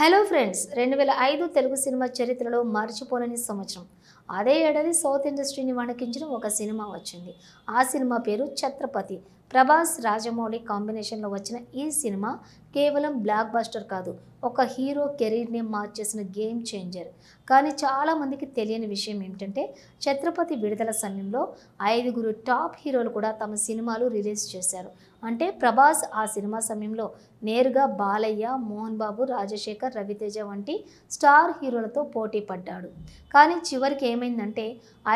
Hello friends రెండు వేల ఐదు తెలుగు సినిమా చరిత్రలో మర్చిపోలేని సంవత్సరం. అదే ఏడాది సౌత్ ఇండస్ట్రీని వణికించిన ఒక సినిమా వచ్చింది. ఆ సినిమా పేరు ఛత్రపతి. ప్రభాస్ రాజమౌళి కాంబినేషన్లో వచ్చిన ఈ సినిమా కేవలం బ్లాక్ బస్టర్ కాదు ఒక హీరో కెరీర్ని మార్చేసిన గేమ్ చేంజర్. కానీ చాలామందికి తెలియని విషయం ఏమిటంటే ఛత్రపతి విడుదల సమయంలో ఐదుగురు టాప్ హీరోలు కూడా తమ సినిమాలు రిలీజ్ చేశారు. అంటే ప్రభాస్ ఆ సినిమా సమయంలో నేరుగా బాలయ్య మోహన్ బాబు రాజశేఖర్ రవితేజ వంటి స్టార్ హీరోలతో పోటీ పడ్డాడు. కానీ చివరికి ఏమైందంటే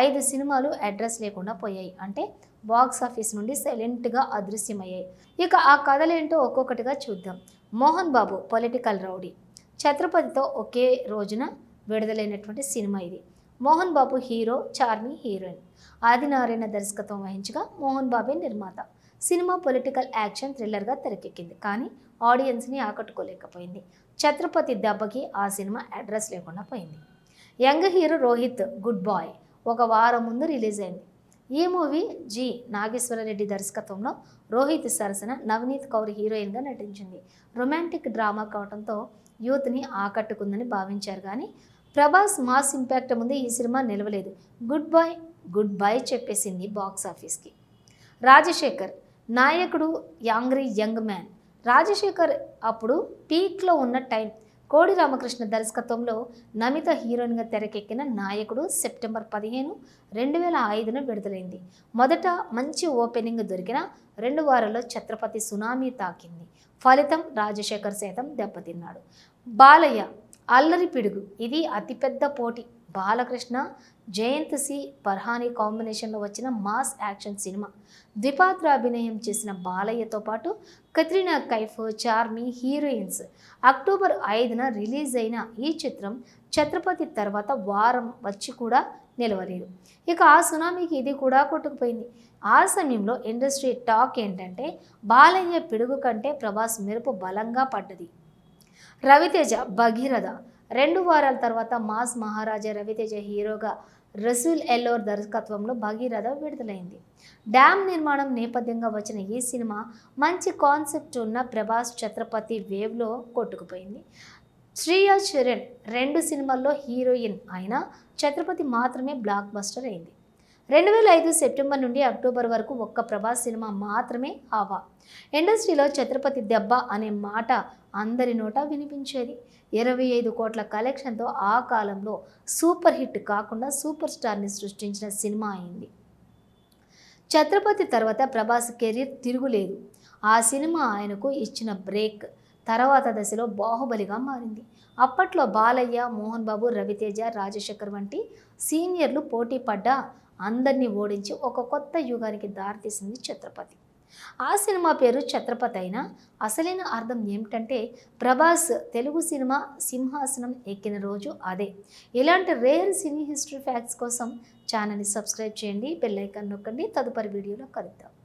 ఐదు సినిమాలు అడ్రస్ లేకుండా పోయాయి. అంటే బాక్స్ ఆఫీస్ నుండి సైలెంట్గా అదృశ్యమయ్యాయి. ఇక ఆ కథలేంటో ఒక్కొక్కటిగా చూద్దాం. Mohan Babu political rowdy. ఛత్రపతితో ఒకే రోజున విడుదలైనటువంటి సినిమా ఇది. Mohan Babu hero Charmi heroine. Adinarayana దర్శకత్వం వహించగా మోహన్ బాబే నిర్మాత. సినిమా పొలిటికల్ యాక్షన్ థ్రిల్లర్గా తెరకెక్కింది. కానీ ఆడియన్స్ని ఆకట్టుకోలేకపోయింది. ఛత్రపతి దెబ్బకి ఆ సినిమా అడ్రస్ లేకుండా పోయింది. Young hero Rohit good boy. ఒక వారం ముందు రిలీజ్ అయింది. ఈ మూవీ జి నాగేశ్వరరెడ్డి దర్శకత్వంలో రోహిత్ సరసన నవనీత్ కౌర్ హీరోయిన్గా నటించింది. రొమాంటిక్ డ్రామా కావడంతో యూత్ని ఆకట్టుకుందని భావించారు కానీ ప్రభాస్ మాస్ ఇంపాక్ట్ ముందు ఈ సినిమా నిలవలేదు. గుడ్ బాయ్ గుడ్ బై చెప్పేసింది బాక్స్ ఆఫీస్కి. రాజశేఖర్ నాయకుడు యాంగ్రీ యంగ్ మ్యాన్. రాజశేఖర్ అప్పుడు పీక్లో ఉన్న టైం కోడి రామకృష్ణ దర్శకత్వంలో నమిత హీరోయిన్గా తెరకెక్కిన నాయకుడు సెప్టెంబర్ పదిహేను రెండు వేల ఐదున విడుదలైంది. మొదట మంచి ఓపెనింగ్ దొరికిన రెండు వారాల్లో ఛత్రపతి సునామీ తాకింది. ఫలితం రాజశేఖర్ సైతం దెబ్బతిన్నాడు. బాలయ్య అల్లరి పిడుగు. ఇది అతిపెద్ద పోటీ. బాలకృష్ణ జయంత్ సి. పర్హానీ కాంబినేషన్లో వచ్చిన మాస్ యాక్షన్ సినిమా. ద్విపాత్ర అభినయం చేసిన బాలయ్యతో పాటు కత్రినా కైఫ్ చార్మి హీరోయిన్స్. అక్టోబర్ ఐదున రిలీజ్ అయిన ఈ చిత్రం ఛత్రపతి తర్వాత వారం వచ్చి కూడా నిలవలేదు. ఇక ఆ సునామీకి ఇది కూడా కొట్టుకుపోయింది. ఆ సమయంలో ఇండస్ట్రీ టాక్ ఏంటంటే బాలయ్య పిడుగు కంటే ప్రభాస్ మెరుపు బలంగా పడ్డది. రవితేజ భగీరథ రెండు వారాల తర్వాత మాస్ మహారాజా రవితేజ హీరోగా రసూల్ ఎల్లోర్ దర్శకత్వంలో భగీరథ విడుదలైంది. డ్యామ్ నిర్మాణం నేపథ్యంగా వచ్చిన ఈ సినిమా మంచి కాన్సెప్ట్ ఉన్న ప్రభాస్ ఛత్రపతి వేవ్లో కొట్టుకుపోయింది. శ్రీయా చరణ్ రెండు సినిమాల్లో హీరోయిన్ అయినా ఛత్రపతి మాత్రమే బ్లాక్ బస్టర్ అయింది. రెండు వేల ఐదు సెప్టెంబర్ నుండి అక్టోబర్ వరకు ఒక్క ప్రభాస్ సినిమా మాత్రమే హావా ఇండస్ట్రీలో ఛత్రపతి దెబ్బ అనే మాట అందరి నోట వినిపించేది. ఇరవై ఐదు కోట్ల కలెక్షన్తో ఆ కాలంలో సూపర్ హిట్ కాకుండా సూపర్ స్టార్ని సృష్టించిన సినిమా అయింది. ఛత్రపతి తర్వాత ప్రభాస్ కెరీర్ తిరుగులేదు. ఆ సినిమా ఆయనకు ఇచ్చిన బ్రేక్ తర్వాత దశలో బాహుబలిగా మారింది. అప్పట్లో బాలయ్య మోహన్ బాబు రవితేజ రాజశేఖర్ వంటి సీనియర్లు పోటీ పడ్డా అందరినీ ఓడించి ఒక కొత్త యుగానికి దారితీసింది ఛత్రపతి. ఆ సినిమా పేరు ఛత్రపతి అయినా అసలైన అర్థం ఏమిటంటే ప్రభాస్ తెలుగు సినిమా సింహాసనం ఎక్కిన రోజు అదే. ఇలాంటి రేర్ సినీ హిస్టరీ ఫ్యాక్ట్స్ కోసం ఛానల్ని సబ్స్క్రైబ్ చేయండి బెల్ ఐకాన్ నొక్కండి తదుపరి వీడియోలో కలుద్దాం.